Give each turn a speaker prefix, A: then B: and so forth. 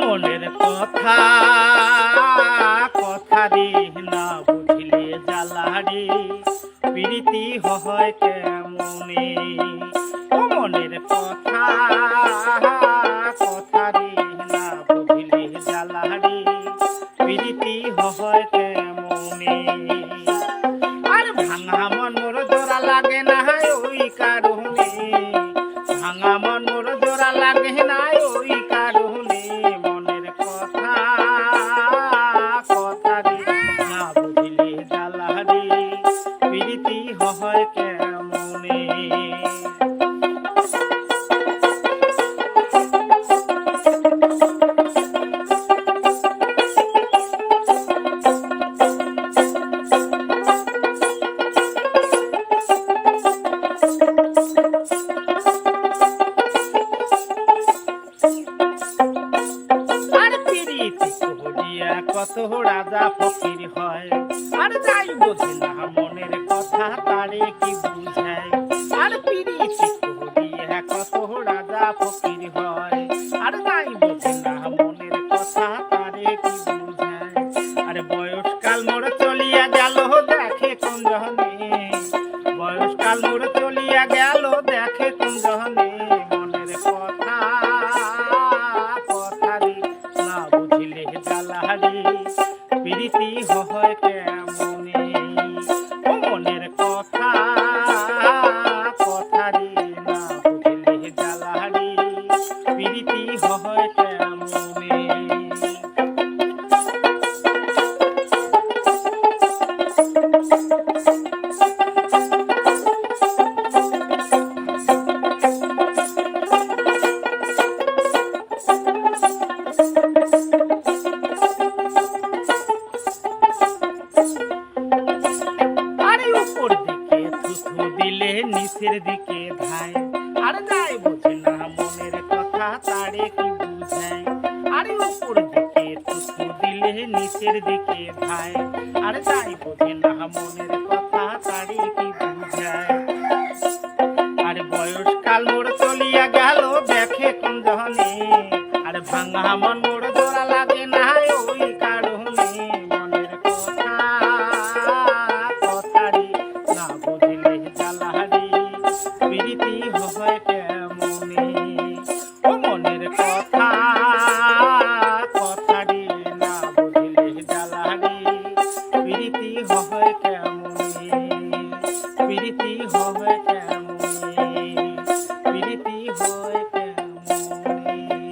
A: মনের কথা কথা রে না বুঝিলে জ্বালারে প্রীতি হয় কেমনে? মনের কথা কথা রে না বুঝিলে জ্বালারে প্রীতি হয় কেমনে? আর ভাঙা মন মোর জোড়া লাগে না ওই কারণে। ভাঙা মন মোর জোড়া লাগে না ওই পিরিতি কত রাজা ফকির হয়। আর যাই বোঝে না মনের কথা, তারে কি বুঝায়? আর পিরিতি করিয়া কত রাজা ফকির হয়। আর যাই বোঝে না মনের কথা, তারে কি বুঝায়? আর বয়সকাল মোর চলিয়া গেল, দেখে কোন জহনে বয়সকাল মোর চলিয়া গেল, দেখে কোন জহনে নিচের দিকে ভাই। আর যাই বুঝে না মনের কথা তারে কি বুঝায় আরে উপর দিকে থুতু দিলে নিচের দিকে ভাই। আর যাই বুঝে না মনের কথা তারে কি বুঝায় আর বয়স কাল মোর চলিয়া গেল, দেখে কোন জহনে আর ভাঙা মন মোর জোড়া লাগে না মনের কথা না আমার প্রাণ